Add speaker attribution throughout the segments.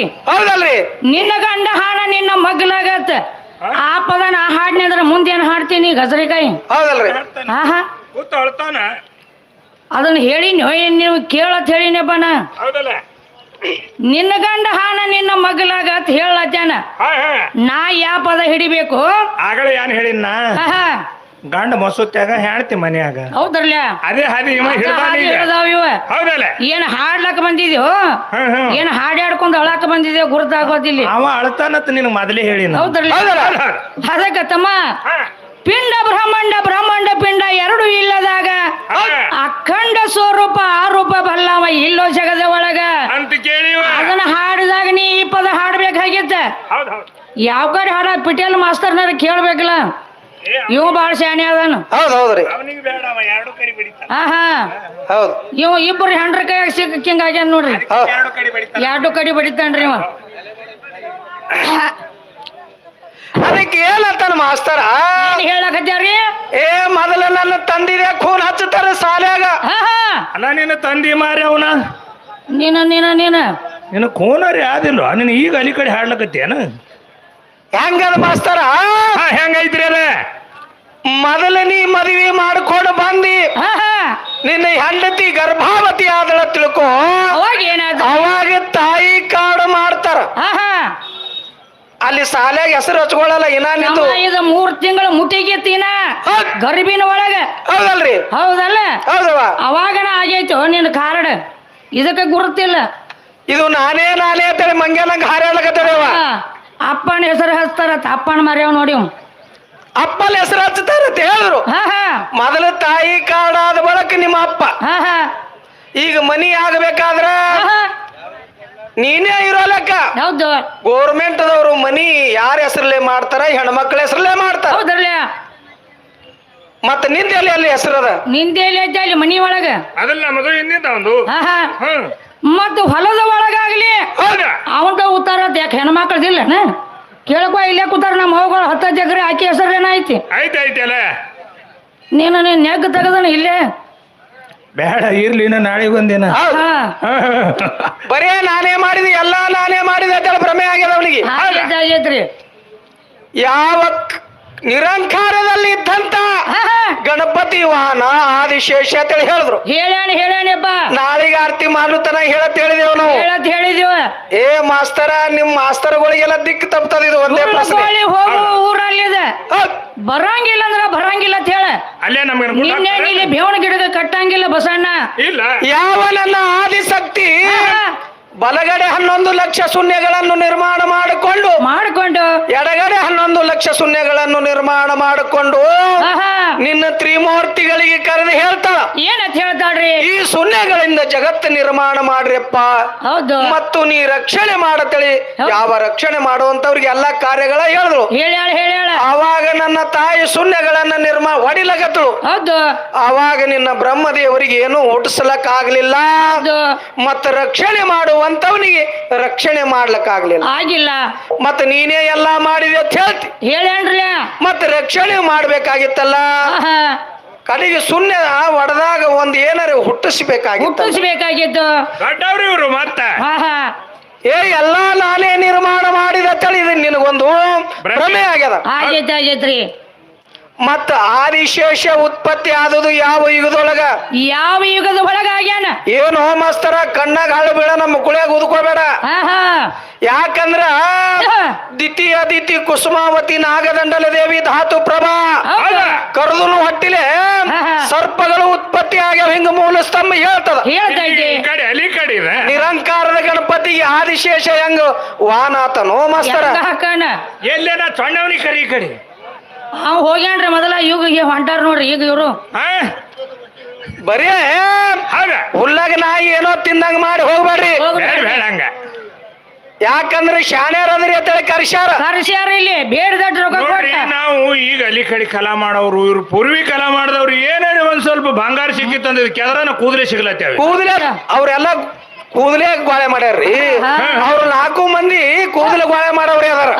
Speaker 1: ಕಸಬರಗಿ
Speaker 2: ಹೌದಲ್ರಿ?
Speaker 1: ನಿನ್ನ ಗಂಡ ಹಾಡ ನಿನ್ನ ಮಗ್ಲಾಗತ್ತ. ಆ ಪದ ನಾ ಹಾಡ್ನಿ ಅಂದ್ರೆ ಮುಂದೇನು ಹಾಡ್ತೀನಿ ಗಜರಿಕಾಯಿ
Speaker 2: ಹೌದಲ್ರಿ?
Speaker 1: ಹಾ ಹಾ
Speaker 3: ಕೂತ ಅಳ್ತಾನ.
Speaker 1: ಅದನ್ನ ಹೇಳಿನಿ ಏನ್ ನೀವು ಕೇಳತ್ ಹೇಳಿನಪ್ಪ ನಾ
Speaker 3: ಹೌದಲ್ಲ?
Speaker 1: ನಿನ್ನ ಗಂಡ ಹಾನ ನಿನ್ನ ಮಗ್ಲಾಗತ್ ಹೇಳತ್ತೇನ?
Speaker 3: ಹಾ ಹಾ
Speaker 1: ನಾ ಯಾ ಪದ ಹಿಡಿಬೇಕು?
Speaker 3: ಆಗಲೇ ಏನ್ ಹೇಳಿನ
Speaker 1: ಹಾ ಹಾ
Speaker 3: ಗಂಡ ಮಸೂತ್ಯಾಗ ಹೆಣ್ತಿ ಮನ್ಯಾಗ.
Speaker 1: ಹೌದ್ರಲ್ಲ
Speaker 3: ಅದೇ ಹಾದಿ ಇವ ಹಿಡ್ದಾನ ಈಗ.
Speaker 1: ಹೇಳ್ದಾವ ಇವ.
Speaker 3: ಹೌದಲ್ಲ?
Speaker 1: ಏನ್ ಹಾಡ್ಲಕ್ ಬಂದಿದ್ಯೋ?
Speaker 3: ಹಾ ಹಾ
Speaker 1: ಏನ್ ಹಾಡ್ಯಾಡ್ಕೊಂಡ್ ಅಳಾಕ ಬಂದಿದ್ಯೋ ಗುರುತಾಗೋದಿಲ್ಲ?
Speaker 3: ಅವ ಅಳ್ತಾನತ್ ನಿನಗ್ ಮೊದಲೇ ಹೇಳಿನ
Speaker 1: ಹೌದ್ರಲ್ಲ ಅದಕ್ಕ ತಮ್ಮ ಪಿಂಡ ಬ್ರಹ್ಮಾಂಡ ಬ್ರಹ್ಮಾಂಡ ಪಿಂಡ ಎರಡು ಇಲ್ಲದಾಗ. ಅಖಂಡ ಸ್ವರೂಪ ಆರೂಪ ಬಲ್ಲವ ಇಲ್ಲೋ ಜಗದ ಒಳಗ.
Speaker 3: ಅಂತ ಕೇಳಿವ
Speaker 1: ಅದನ್ನ ಹಾಡಿದಾಗ ನೀ ಈ ಪದ ಹಾಡ್ಬೇಕಾಗಿತ್ತ
Speaker 3: ಹೌದ್ ಹೌದ್.
Speaker 1: ಯಾವ ಕಡೆ ಹಾಡ ಪಿಟೇಲ್ ಮಾಸ್ತರ್ನಾರ ಕೇಳ್ಬೇಕಲ್ಲ? ಇವ ಬಾಳ ಶಾಣೆ ಅದಾನ.
Speaker 2: ಹೌದ್ ಹೌದ್ರಿ
Speaker 3: ಅವನಿಗೆ ಬೇಡ ಅವ ಎರಡು ಕಡೆ ಬಡಿತಾನ.
Speaker 1: ಹಾ ಹಾ
Speaker 2: ಹೌದ್.
Speaker 1: ಇವ ಇಬ್ಬರು ಹೆಂಡ್ರ ಕೈಯಾಗ ಸಿಕ್ಕಿಂಗ್ ಆಗ್ಯಾನ ನೋಡ್ರಿ.
Speaker 2: ಹೌದ್.
Speaker 3: ಎರಡು ಕಡೆ ಬಡಿತಾನ.
Speaker 1: ಎರಡು ಕಡೆ ಬಡಿತಾನ್ರಿ ಇವ.
Speaker 2: ಅದಕ್ಕೆ ಏನಂತಾನ ಮಾಸ್ತರ?
Speaker 1: ಹೇಳಕತ್ಯಾರಿ
Speaker 2: ಏ ಮೊದಲ ನನ್ನ ತಂದಿದೆ ಖೂನ್ ಹಚ್ಚುತ್ತಾರ ಸಾಲ್ಯಾಗ.
Speaker 1: ಹಾ ಹಾ
Speaker 3: ಅಲ್ಲ ನಿನ್ನ ತಂದಿ ಮಾರಿ ಅವನ?
Speaker 1: ನೀನ ನೀನ ನೀನ.
Speaker 3: ನಿನ್ನ ರೀ ಆದಿಲ್ಲ ನೀನು ಈಗ ಅಲ್ಲಿ ಕಡೆ ಹಾಡ್ಲಕತ್ತೇನ
Speaker 2: ಹೆಂಗದ ಮಾಸ್ತರ
Speaker 3: ಹಾ ಹೆಂಗೈತ್ರಿ ಅದ
Speaker 2: ಮೊದಲ ನೀ ಮದುವೆ ಮಾಡ್ಕೊಂಡು ಬಂದಿ
Speaker 1: ಹಾ ಹಾ
Speaker 2: ನಿನ್ನ ಹೆಂಡತಿ ಗರ್ಭಾವತಿ ಆದಳ ತಿಳ್ಕೊ.
Speaker 1: ಅವಾಗ
Speaker 2: ಅವಾಗ ತಾಯಿ ಕಾಡು ಮಾಡ್ತಾರ. ಅಲ್ಲಿ ಸಾಲ್ಯಾಗ ಹೆಸರು ಹಚ್ಕೊಳ್ಳಲ್ಲ
Speaker 1: ನಮ್ಮ ಇದು ಮೂರ್ ತಿಂಗಳು ಮುಟ್ಟಿಗೆ
Speaker 2: ತೀನ
Speaker 1: ಗರ್ಭಿನ ಒಳಗ.
Speaker 2: ಹೌದಲ್ರಿ.
Speaker 1: ಹೌದಲ್ಲ?
Speaker 2: ಹೌದವ
Speaker 1: ಅವಾಗನ ಆಗೈತು ನಿನ್ನ ಕಾರಣ? ಇದಕ್ಕೆ ಗುರುತಿಲ್ಲ.
Speaker 2: ಇದು ನಾನೇ ನಾನೇ ಅಂತೇಳಿ ಮಂಗ್ಯಾನಂಗ ಹಾರಾಡ್ಲಕತ್ತೇವ.
Speaker 1: ಅಪ್ಪನ ಹೆಸರು ಹಚ್ತಾರ ಅಪ್ಪನ ಮರ್ಯಾವ ನೋಡಿ.
Speaker 2: ಅಪ್ಪನ ಹೆಸರು ಹಚ್ತಾರ ಅಂತ ಹೇಳಿದ್ರು ಮೊದಲ ತಾಯಿ ಕಾಡಾದ ನಿಮ್ಮ ಅಪ್ಪ.
Speaker 1: ಹಾ ಹಾ.
Speaker 2: ಈಗ ಮನಿ ಆಗಬೇಕಾದ್ರ. ನೀನೇ ಇರೋ ಲೆಕ್ಕ.
Speaker 1: ಹೌದು.
Speaker 2: ಗೋರ್ಮೆಂಟ್ ದವರು ಮನಿ ಯಾರ ಹೆಸರಲ್ಲೇ ಮಾಡ್ತಾರ ಹೆಣ್ಮಕ್ಳ ಹೆಸರಲ್ಲೇ ಮಾಡ್ತಾರ?
Speaker 1: ಹೌದ್ರಲ್ಲ.
Speaker 2: ಮತ್ತ ನಿಂದ ಎಲ್ಲಿ ಅಲ್ಲಿ ಹೆಸರದ
Speaker 1: ನಿಂದೇಲಿ ಐತೆ ಅಲ್ಲಿ ಮನಿ ಒಳಗ?
Speaker 3: ಅದಲ್ಲ ನಮ್ಮದು ಹಿಂದಿಂದ ಒಂದು
Speaker 1: ಹಾ ಹಾ.
Speaker 3: ಹ್ಮ್
Speaker 1: ಮತ್ತು ಹೊಲದ ಒಳಗಾಗ್ಲಿ
Speaker 3: ಹೌದ?
Speaker 1: ಅವಂಗ ಉತ್ತಾರ ಯಾಕೆ ಹೆಣ್ಮಕ್ಳದಿಲ್ಲ ಕೇಳಕೋ ಇಲ್ಲೇ ಕೂತಾರ ನಮ್ಮ ಹೋಗೋ ಹತ್ತ ಜಗ್ರೆ ಆಕಿ ಹೆಸರು ಏನೈತಿ
Speaker 3: ಐತೆ ಐತಲ್ಲ
Speaker 1: ನೀನು ನೀನು ನೆಗ್ ತೆಗದನ ಇಲ್ಲೇ?
Speaker 3: ಬೇಡ ಇರ್ಲಿ ಇನ್ನ ನಾಳೆ ಒಂದಿನ
Speaker 2: ಹೌದ್. ಬರೇ ನಾನೇ ಮಾಡಿದೆ ಎಲ್ಲಾ ನಾನೇ ಮಾಡಿದೆ ಅಂತೇಳಿ ಭ್ರಮೆ ಆಗ್ಯದ ಅವನಿಗೆ.
Speaker 1: ಆಗೈತೆ ಆಗೈತ್ರಿ
Speaker 2: ಯಾವ ಕ್- ನಿರಂಕಾರದಲ್ಲಿ ಇದ್ದಂತ ಗಣಪತಿ ವಾಹನ ಆದಿಶೇಷ ಅಂತೇಳಿ ಹೇಳಿದ್ರು.
Speaker 1: ಹೇಳ್ಯಾಣ ಹೇಳ್ಯಾಣಪ್ಪ
Speaker 2: ನಾಳಿಗೆ ಆರತಿ ಮಾಡುತ್ತನ ಹೇಳತ್ ಹೇಳಿದೇವ್ ನಾವು.
Speaker 1: ಹೇಳತ್ ಹೇಳಿದೇವ.
Speaker 2: ಏ ಮಾಸ್ತರ ನಿಮ್ ಮಾಸ್ತರ್ಗಳಿಗೆಲ್ಲ ದಿಕ್ಕು ತಪ್ತದ ಇದು ಒಂದೇ ಪ್ರಶ್ನೆ.
Speaker 1: ಹೋಗು ಊರಲ್ಲಿದೆ.
Speaker 2: ಹೌದ್.
Speaker 1: ಬರಂಗಿಲ್ಲ ಅಂದ್ರ ಬರಂಗಿಲ್ಲ ಅಂತ ಹೇಳ.
Speaker 3: ಅಲ್ಲೇ ನಮ್ಗೆ
Speaker 1: ನಿನ್ನೆ ಇಲ್ಲಿ ಬೇವಣ ಗಿಡದ ಕಟ್ಟಂಗಿಲ್ಲ ಬಸಣ್ಣ.
Speaker 3: ಇಲ್ಲ.
Speaker 2: ಯಾವ ನನ್ನ ಆದಿಶಕ್ತಿ. ಬಲಗಡೆ ಹನ್ನೊಂದು ಲಕ್ಷ ಶೂನ್ಯಗಳನ್ನು ನಿರ್ಮಾಣ ಮಾಡಿಕೊಂಡು
Speaker 1: ಮಾಡ್ಕೊಂಡು
Speaker 2: ಎಡಗಡೆ ಹನ್ನೊಂದು ಲಕ್ಷ ಶೂನ್ಯಗಳನ್ನು ನಿರ್ಮಾಣ ಮಾಡಿಕೊಂಡು. ನಿನ್ನ ತ್ರಿಮೂರ್ತಿಗಳಿಗೆ ಕರೆದು ಹೇಳ್ತಾಳ
Speaker 1: ಏನಂತ ಹೇಳ್ತಾಳ್ರಿ?
Speaker 2: ಈ ಶೂನ್ಯಗಳಿಂದ ಜಗತ್ತು ನಿರ್ಮಾಣ ಮಾಡ್ರಿಪ್ಪ
Speaker 1: ಹೌದು.
Speaker 2: ಮತ್ತು ನೀ ರಕ್ಷಣೆ ಮಾಡತಳಿ ಯಾವ ರಕ್ಷಣೆ ಮಾಡುವಂತವ್ರಿಗೆ ಎಲ್ಲಾ ಕಾರ್ಯಗಳ ಹೇಳಿದ್ರು. ಅವಾಗ ನನ್ನ ತಾಯಿ ಶೂನ್ಯಗಳನ್ನ ನಿರ್ಮಾಣ ಹೊಡಿಲಕತ್ತಳು
Speaker 1: ಹೌದು.
Speaker 2: ಆವಾಗ ನಿನ್ನ ಬ್ರಹ್ಮದೇವರಿಗೆ ಏನು ಹುಟ್ಟಿಸ್ಲಕ್ ಆಗ್ಲಿಲ್ಲ ಮತ್ತ ರಕ್ಷಣೆ ಮಾಡುವಂತವನಿಗೆ ರಕ್ಷಣೆ ಮಾಡ್ಲಕ್ ಆಗ್ಲಿಲ್ಲ
Speaker 1: ಆಗಿಲ್ಲ.
Speaker 2: ಮತ್ತ ನೀನೇ ಎಲ್ಲಾ ಮಾಡಿದೆ ಅಂತ ಹೇಳ್ತಿ.
Speaker 1: ಹೇಳ್ಯಾನ್ರಿ
Speaker 2: ಮತ್ತ ರಕ್ಷಣೆ ಮಾಡ್ಬೇಕಾಗಿತ್ತಲ್ಲ. ಕಡೆಗೆ ಸುಮ್ಮನೆ ಒಡೆದಾಗ ಒಂದ್ ಏನಾರ ಹುಟ್ಟಿಸ್ಬೇಕಾಗಿತ್ತ
Speaker 1: ಹುಟ್ಟಿಸ್ಬೇಕಾಗಿತ್ತು.
Speaker 3: ದೊಡ್ಡವ್ರು ಇವ್ರು ಮತ್ತ?
Speaker 2: ಏ ಎಲ್ಲಾ ನಾನೇ ನಿರ್ಮಾಣ ಮಾಡಿದ ಅಂತೇಳಿ ಇದು ನಿನಗೊಂದು ಭ್ರಮೆ ಆಗ್ಯದ.
Speaker 1: ಆಗೈತೆ ಆಗೈತ್ರಿ.
Speaker 2: ಮತ್ತ ಆದಿಶೇಷ ಉತ್ಪತ್ತಿ ಆದದು ಯಾವ ಯುಗದೊಳಗ?
Speaker 1: ಯಾವ ಯುಗದ ಒಳಗ ಆಗ್ಯಾನ
Speaker 2: ಏನು ಹೋಮಸ್ತರ ಕಣ್ಣಾಗ ಹಾಳು ಬೀಳ ನಮ್ಮ ಕುಳಿಯಾಗ ಉದ್ಕೋಬೇಡ.
Speaker 1: ಹಾ ಹಾ
Speaker 2: ಯಾಕಂದ್ರ ದಿತಿ ಅದಿತಿ ಕುಸುಮಾವತಿ ನಾಗದಂಡಲ ದೇವಿ ಧಾತು ಪ್ರಭಾ. ಕರ್ದು ಹಟ್ಟಿಲೆ ಸರ್ಪಗಳು ಉತ್ಪತ್ತಿ ಆಗ್ಯಾವ ಹಿಂಗ ಮೂಲ ಸ್ತಂಭ ಹೇಳ್ತದ ನಿರಂಕಾರದ ಗಣಪತಿಗೆ ಆದಿಶೇಷ ಹೆಂಗ? ವಾನಾತನೋ ಮಸ್ತರ
Speaker 3: ಎಲ್ಲೇನ ಸೊಣ್ಣವನಿ ಕರಿ ಕಡೆ?
Speaker 1: ಅವ್ ಹೋಗ್ಯಾನ್ರಿ ಮೊದಲ. ಈಗ ಹೊಂಟಾರ ನೋಡ್ರಿ ಈಗ ಇವರು.
Speaker 3: ಬರೀ
Speaker 2: ಬರೇ
Speaker 3: ಹೌದ?
Speaker 2: ಹುಲ್ಲಾಗ ನಾಯಿ ಏನೋ ತಿಂದಂಗ ಮಾಡಿ ಹೋಗ್ಬೇಡ್ರಿ.
Speaker 3: ಬೇಡ ಬೇಡ ಹಂಗ.
Speaker 2: ಯಾಕಂದ್ರೆ ಶಾಣ್ಯಾರದ್ರಿ ಅಂತೇಳಿ ಕರ್ಸ್ಯಾರ.
Speaker 1: ಕರ್ಸ್ಯಾರ ಇಲ್ಲಿ ಬೇಡ ರೊಕ್ಕ ಕೊಟ್ಟ.
Speaker 3: ನಾವು ಈಗ ಅಲ್ಲಿ ಕಡೆ ಕಲಾ ಮಾಡೋರು ಇವ್ರು ಪೂರ್ವಿ ಕಲಾ ಮಾಡಿದವ್ರು ಏನೇನು ಒಂದ್ ಸ್ವಲ್ಪ ಬಂಗಾರ ಸಿಕ್ಕಿತ್ತಂದ್ರೆ ಕೆದರನ ಕೂದಲೇ ಸಿಗ್ಲತ್ತೇವೆ
Speaker 2: ಕೂದಲೇ ಅವ್ರೆಲ್ಲ ಕೂದಲೇ ಗೋಳೆ ಮಾಡ್ಯಾರ್ರಿ.
Speaker 1: ಹಾ.
Speaker 2: ಅವ್ರು ನಾಲ್ಕು ಮಂದಿ ಕೂದಲು ಗೋಳೆ ಮಾಡವ್ರಿ ಅದಾರ.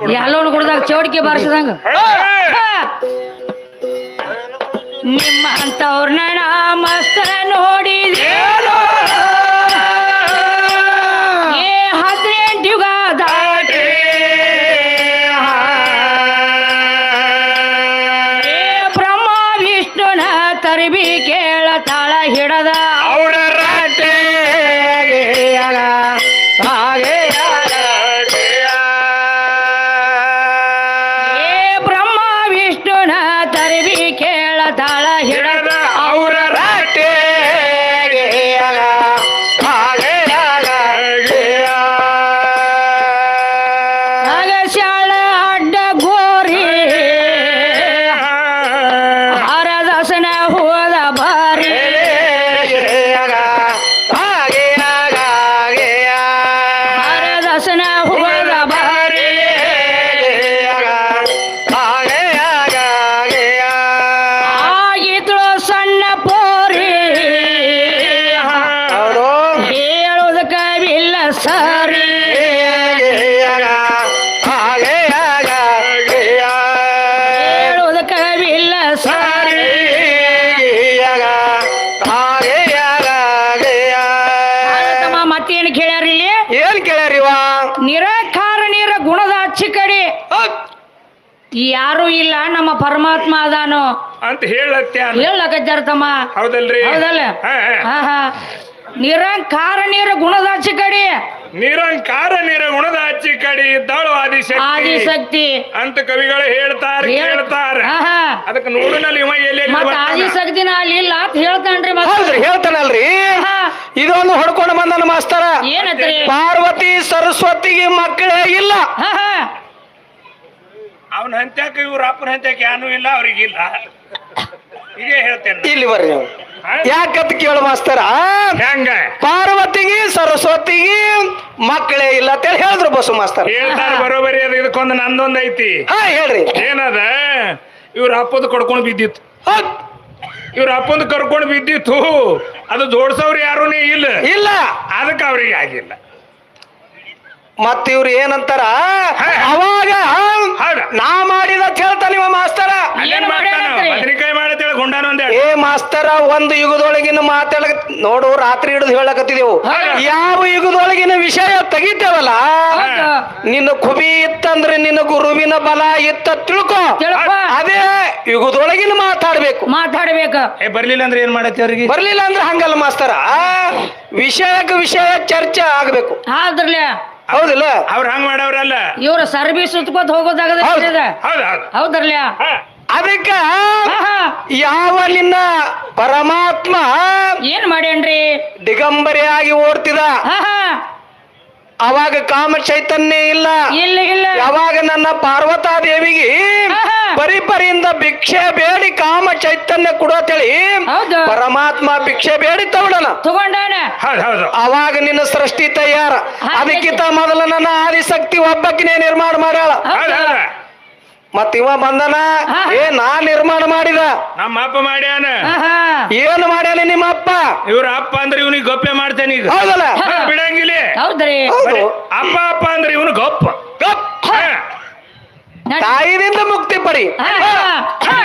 Speaker 3: ಕಡ್ಬಿಡು
Speaker 1: ಎಲ್ಲವನ್ನ ಚೌಡಿಕೆ ಬಾರಿಸಿದಂಗ. しゃい ಯಾರು ಇಲ್ಲ ನಮ್ಮ ಪರಮಾತ್ಮ ಅದಾನು.
Speaker 3: ಅಂತ ಹೇಳತ್ತೆ
Speaker 1: ಹೇಳಕತ್ತಾರ ತಮ್ಮ
Speaker 3: ಹೌದಲ್ರಿ?
Speaker 1: ಹೌದಲ್ಲ? ನಿರಂಕಾರ ನೀರ ಗುಣದ ಹಚ್ಚಿ ಕಡಿ.
Speaker 3: ನಿರಂಕಾರ ನೀರ ಗುಣದ ಹಚ್ಚಿ ಕಡಿ ಇದ್ದಾಳು ಆದಿಶಕ್ತಿ
Speaker 1: ಆದಿಶಕ್ತಿ.
Speaker 3: ಅಂತ ಕವಿಗಳು ಹೇಳ್ತಾರೆ
Speaker 1: ಹೇಳ್ತಾರೆ
Speaker 3: ಕೇಳ್ತಾರ.
Speaker 1: ಹಾ, ಹಾ.
Speaker 3: ಅದಕ್ಕೆ ನೋಡಿನಲ್ಲಿ ಇವ ಎಲ್ಲಿ
Speaker 1: ಮತ್ತ ಆದಿಶಕ್ತಿನ ಅಲ್ಲಿ ಇಲ್ಲ ಅಂತ ಹೇಳ್ತಾನ್ರಿ
Speaker 2: ಹೇಳ್ತಾನಲ್ರಿ.
Speaker 1: ಹಾ.
Speaker 2: ಇದೊಂದು ಹೊಡ್ಕೊಂಡು ಬಂದನ ಮಾಸ್ತರ.
Speaker 1: ಏನತ್ರಿ?
Speaker 2: ಪಾರ್ವತಿ ಸರಸ್ವತಿಗೆ ಮಕ್ಕಳೇ ಇಲ್ಲ.
Speaker 1: ಹಾ ಹಾ.
Speaker 3: ಅವನ ಹಂತ್ಯಾಕ ಇವ್ರ ಅಪ್ಪನ ಹಂತ್ಯಾಕ ಯಾನು ಇಲ್ಲ ಅವ್ರಿಗಿಲ್ಲ ಹೀಗೆ ಹೇಳ್ತೇನೆ
Speaker 2: ಇಲ್ಲಿ ಬರ್ರಿ ನೀವು. ಯಾಕಂತ ಕೇಳು ಮಾಸ್ತರ?
Speaker 3: ಹೆಂಗ?
Speaker 2: ಪಾರ್ವತಿಗೆ ಸರಸ್ವತಿಗೆ ಮಕ್ಕಳೇ ಇಲ್ಲ ಅಂತೇಳಿ ಹೇಳಿದ್ರು ಬಸು ಮಾಸ್ತರ್.
Speaker 3: ಹೇಳ್ತಾರ ಬರೋಬರಿ ಅದು ಇದಕ್ಕೊಂದು ನಂದೊಂದು ಐತಿ.
Speaker 2: ಹಾ ಹೇಳ್ರಿ.
Speaker 3: ಏನದ? ಇವ್ರ ಅಪ್ಪದ ಕಡ್ಕೊಂಡು ಬಿದ್ದಿತ್ತು.
Speaker 2: ಹೌದ್.
Speaker 3: ಇವ್ರ ಅಪ್ಪಂದು ಕರ್ಕೊಂಡು ಬಿದ್ದಿತ್ತು. ಅದು ಜೋಡ್ಸವ್ರು ಯಾರೂ ಇಲ್ಲ.
Speaker 2: ಇಲ್ಲ.
Speaker 3: ಅದಕ್ಕೆ ಅವ್ರಿಗೆ ಆಗಿಲ್ಲ.
Speaker 2: ಮತ್ತ ಇವ್ರು ಏನಂತಾರ? ಅವಾಗ ನಾ ಮಾಡಿದ ಹೇಳ್ತಾನ ಇವ ಮಾಸ್ತರ. ಏ ಮಾಸ್ತರ ಒಂದು ಯುಗದೊಳಗಿನ ಮಾತಾಡ ನೋಡು ರಾತ್ರಿ ಹಿಡಿದು ಹೇಳಕತ್ತಿದೆವು. ಯಾವ ಯುಗದೊಳಗಿನ ವಿಷಯ ತೆಗಿತೇವಲ್ಲ? ನಿನ್ನ ಕುಬಿ ಇತ್ತಂದ್ರೆ ನಿನ್ನ ಗುರುವಿನ ಬಲ ಇತ್ತ ತಿಳ್ಕೊ.
Speaker 1: ತಿಳ್ಕೊ.
Speaker 2: ಅದೇ ಯುಗದೊಳಗಿನ ಮಾತಾಡ್ಬೇಕು.
Speaker 1: ಮಾತಾಡ್ಬೇಕು.
Speaker 3: ಏ ಬರ್ಲಿಲ್ಲ ಅಂದ್ರೆ ಏನ್ ಮಾಡತ್ತೆ ಅವ್ರಿಗೆ?
Speaker 2: ಬರ್ಲಿಲ್ಲ ಅಂದ್ರೆ ಹಂಗಲ್ಲ ಮಾಸ್ತರ. ವಿಷಯಕ್ಕೆ ವಿಷಯ ಚರ್ಚೆ ಆಗ್ಬೇಕು.
Speaker 1: ಆದ್ರಲ್ಲ
Speaker 2: ಹೌದಿಲ್ಲ?
Speaker 3: ಅವ್ರ ಹಂಗ ಮಾಡವ್ರಲ್ಲ.
Speaker 1: ಇವ್ರ ಸರ್ವಿಸ್ ಸುತ್ಕೋತ ಹೋಗೋದಾಗದ
Speaker 2: ಹೌದು.
Speaker 3: ಹೌದ್.
Speaker 2: ಅದಕ್ಕ
Speaker 1: ಹಾ. ಹಾ
Speaker 2: ಯಾವ ನಿನ್ನ ಪರಮಾತ್ಮ
Speaker 1: ಏನ್ ಮಾಡ್ಯಾನ್ರಿ?
Speaker 2: ದಿಗಂಬರಿಯಾಗಿ ಓಡ್ತಿದ? ಅವಾಗ ಕಾಮ ಚೈತನ್ಯ ಇಲ್ಲ.
Speaker 1: ಇಲ್ಲ ಇಲ್ಲ.
Speaker 2: ಯಾವಾಗ ನನ್ನ ಪಾರ್ವತಾದೇವಿಗೆ
Speaker 1: ದೇವಿಗೆ
Speaker 2: ಪರಿಪರಿಯಿಂದ ಭಿಕ್ಷೆ ಬೇಡಿ ಕಾಮ ಚೈತನ್ಯ ಕೊಡೋತೇಳಿ
Speaker 1: ಹೌದು.
Speaker 2: ಪರಮಾತ್ಮ ಭಿಕ್ಷೆ ಬೇಡಿ ತಗೊಂಡನ.
Speaker 1: ತಗೊಂಡಾನ?
Speaker 3: ಹೌದ್ ಹೌದು.
Speaker 2: ಅವಾಗ ನಿನ್ನ ಸೃಷ್ಟಿ ತಯಾರ. ಅದಕ್ಕಿಂತ ಮೊದಲು ನನ್ನ ಆದಿಶಕ್ತಿ ಒಬ್ಬಕಿನೇ ನಿರ್ಮಾಣ ಮಾಡ್ಯಾಳ.
Speaker 3: ಹೌದ್.
Speaker 2: ಮತ್ ಇವ ಬಂದನ?
Speaker 1: ಹಾ.
Speaker 2: ಏ ನಾ ನಿರ್ಮಾಣ ಮಾಡಿದ.
Speaker 3: ನಮ್ಮ ಅಪ್ಪ ಮಾಡ್ಯಾನ.
Speaker 1: ಆಹಾ.
Speaker 2: ಏನು ಮಾಡ್ಯಾನ ನಿಮ್ಮ ಅಪ್ಪ?
Speaker 3: ಇವ್ರ ಅಪ್ಪ ಅಂದ್ರೆ ಇವನಿಗೆ ಗೊಪ್ಪೆ ಮಾಡ್ತೇನೆ ಈಗ.
Speaker 2: ಹೌದಲ್ಲ?
Speaker 3: ಹಾ, ಬಿಡಂಗಿಲ್ಲ.
Speaker 1: ಹೌದ್ರಿ.
Speaker 2: ಹೌದು.
Speaker 3: ಅಪ್ಪ ಅಪ್ಪ ಅಂದ್ರೆ ಇವನು ಗೊಪ್ಪ.
Speaker 2: ಗಪ್.
Speaker 3: ಹಾ.
Speaker 2: ತಾಯಿದಿಂದ ಮುಕ್ತಿ ಪಡಿ.
Speaker 3: ಹಾ.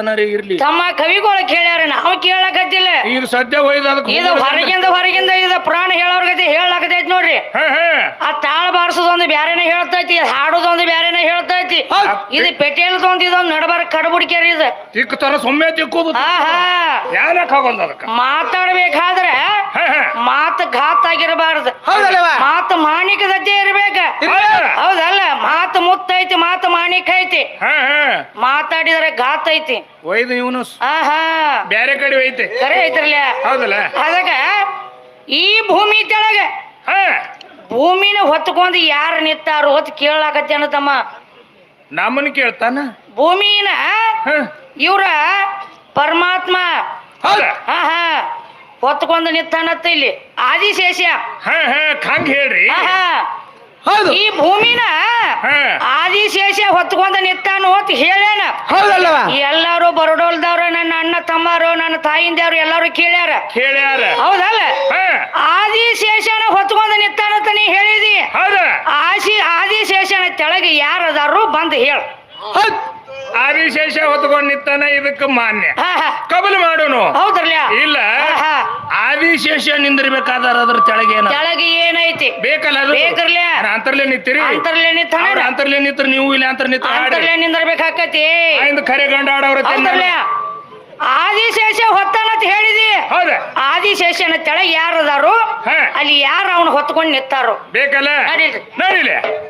Speaker 3: ನಾಳೆಗೆ ಇರ್ಲಿ.
Speaker 1: ತಮ್ಮ ಕವಿಗಳು ಕೇಳ್ಯಾರ ನಾವು ಕೇಳಕತ್ತಿಲ್ಲ
Speaker 3: ಈಗ ಸದ್ಯ ಅದಕ್ಕೆ
Speaker 1: ಇದು ಹೊರಗಿಂದ ಹೊರಗಿಂದ ಇದು ಪ್ರಾಣ ಹೇಳೋರ್ ಗತಿ ಹೇಳಕತೈತಿ ನೋಡ್ರಿ.
Speaker 3: ಹಾ, ಹಾ.
Speaker 1: ಆ ತಾಳ ಬಾರಿಸೋದೊಂದು ಬ್ಯಾರೆನೇ ಹೇಳ್ತೈತಿ ಹಾಡೋದೊಂದು ಬ್ಯಾರೆನೇ ಹೇಳ್ತೈತಿ. ಇದು ಪೆಟೇಲ್ದೊಂದು ಇದೊಂದು ನಡಬಾರ ಕಡಬುಡಿಕೆರಿ ಇದು.
Speaker 3: ತಿಕ್ಕತರ ಸೊಮ್ಮೆ ತಿಕ್ಕೋದು.
Speaker 1: ಆಹಾ
Speaker 3: ಅದಕ್ಕ?
Speaker 1: ಮಾತಾಡ್ಬೇಕಾದ್ರೆ
Speaker 3: ಹಾ, ಹಾ.
Speaker 1: ಮಾತು ಘಾತ್ ಆಗಿರಬಾರ್ದು.
Speaker 2: ಹೌದಲ್ವಾ?
Speaker 1: ಮಾತು ಇರ್ಬೇಕ.
Speaker 3: ಹಾ.
Speaker 1: ಹೌದಲ್ಲ? ಮಾತು ಮುತ್ತೈತಿ ಮಾತು ಮಾಣಿಕ ಐತಿ
Speaker 3: ಹಾ, ಹಾ.
Speaker 1: ಮಾತಾಡಿದ್ರೆ ಘಾತ್ ಐತಿ.
Speaker 3: ಒಯ್ದು ಇವನು
Speaker 1: ಆಹಾ.
Speaker 3: ಬ್ಯಾರೆ ಕಡೆ ಐತೆ
Speaker 1: ಕರೆ ಐತ್ರಲ್ಲ?
Speaker 3: ಹೌದಲ್ಲ?
Speaker 1: ಅದಕ್ಕ ಈ ಭೂಮಿ ತೆಳಗ
Speaker 3: ಹಾ.
Speaker 1: ಭೂಮಿನ ಹೊತ್ಕೊಂಡು ಯಾರು ನಿಂತಾರೋ ಹೊತ್ತು ಕೇಳಾಕತ್ತೇನ ತಮ್ಮ.
Speaker 3: ನಮ್ಮನ್ನ ಕೇಳ್ತಾನ?
Speaker 1: ಭೂಮಿನ
Speaker 3: ಹಾ.
Speaker 1: ಇವ್ರ ಪರಮಾತ್ಮ
Speaker 3: ಹೌದ?
Speaker 1: ಹಾ ಹಾ ಹೊತ್ಕೊಂಡು ನಿಂತಾನತ್ತ ಇಲ್ಲಿ. ಆದಿಶೇಷ
Speaker 3: ಹಾ ಹಾ. ಹಂಗ ಹೇಳ್ರಿ.
Speaker 1: ಆಹಾ.
Speaker 2: ಹೌದು.
Speaker 1: ಈ ಭೂಮಿನ
Speaker 3: ಹಾ.
Speaker 1: ಹೊತ್ಕೊಂಡ ನಿತ್ತಾನು ಅಂತ ಹೇಳ್ಯಾನ.
Speaker 2: ಹೌದಲ್ವಾ
Speaker 1: ಎಲ್ಲಾರು ಬರಡೋಲ್ದವ್ರ ನನ್ನ ಅಣ್ಣ ತಮ್ಮರು ನನ್ನ ತಾಯಿಂದವ್ರು ಎಲ್ಲಾರು ಕೇಳ್ಯಾರ.
Speaker 3: ಕೇಳ್ಯಾರ.
Speaker 1: ಹೌದಲ್ಲ?
Speaker 3: ಹಾ.
Speaker 1: ಆದಿಶೇಷನ ಹೊತ್ಕೊಂಡ ಅಂತ ನೀ ಹೇಳಿದಿ.
Speaker 3: ಹೌದ?
Speaker 1: ಆಶಿ ಆದಿಶೇಷನ ತೆಳಗೆ ಯಾರದಾರು ಬಂದು ಹೇಳು.
Speaker 2: ಹೌದ್.
Speaker 3: ಆದಿಶೇಷ ಹೊತ್ಕೊಂಡ್ ನಿಂತಾನ ಇದಕ್ಕ ಮಾನ್ಯ.
Speaker 1: ಹಾ, ಹಾ.
Speaker 3: ಕಬಲ್ ಮಾಡೋನು.
Speaker 1: ಹೌದ್ರಲ್ಲ?
Speaker 3: ಇಲ್ಲ. ಆದಿಶೇಷ ನಿಂದಿರ್ಬೇಕಾದ್ರ ಅದ್ರ ಕೆಳಗೆ
Speaker 1: ತೆಳಗೆ ಏನೈತಿ?
Speaker 3: ಬೇಕಲ್ಲ ಅದು?
Speaker 1: ಬೇಕರ್ಲೆ.
Speaker 3: ಅಂತರ್ಲೆ ನಿಂತಿರಿ.
Speaker 1: ಅಂತರ್ಲೆ ನಿಂತಾನ
Speaker 3: ಅವ್ರ ಅಂತರ್ಲೆ ನಿಂತ್ರ ನೀವು ಇಲ್ಲ ಅಂತರ್ ನಿಂತ
Speaker 1: ಅಂತರ್ಲೆ ನಿಂದಿರ್ಬೇಕಾಕತಿ.
Speaker 3: ಇಂದು ಖರೆ ಗಂಡ ಆಡವ್ರ
Speaker 1: ಆದಿಶೇಷ ಹೊತ್ತಾನಂತ ಹೇಳಿದಿ?
Speaker 3: ಹೌದ.
Speaker 1: ಆದಿಶೇಷನ ತೆಳಗೆ ಯಾರದಾರು?
Speaker 3: ಹಾ.
Speaker 1: ಅಲ್ಲಿ ಯಾರು ಅವನು ಹೊತ್ಕೊಂಡು ನಿತ್ತಾರು
Speaker 3: ಬೇಕಲ್ಲ. ನಡೀಲಿ.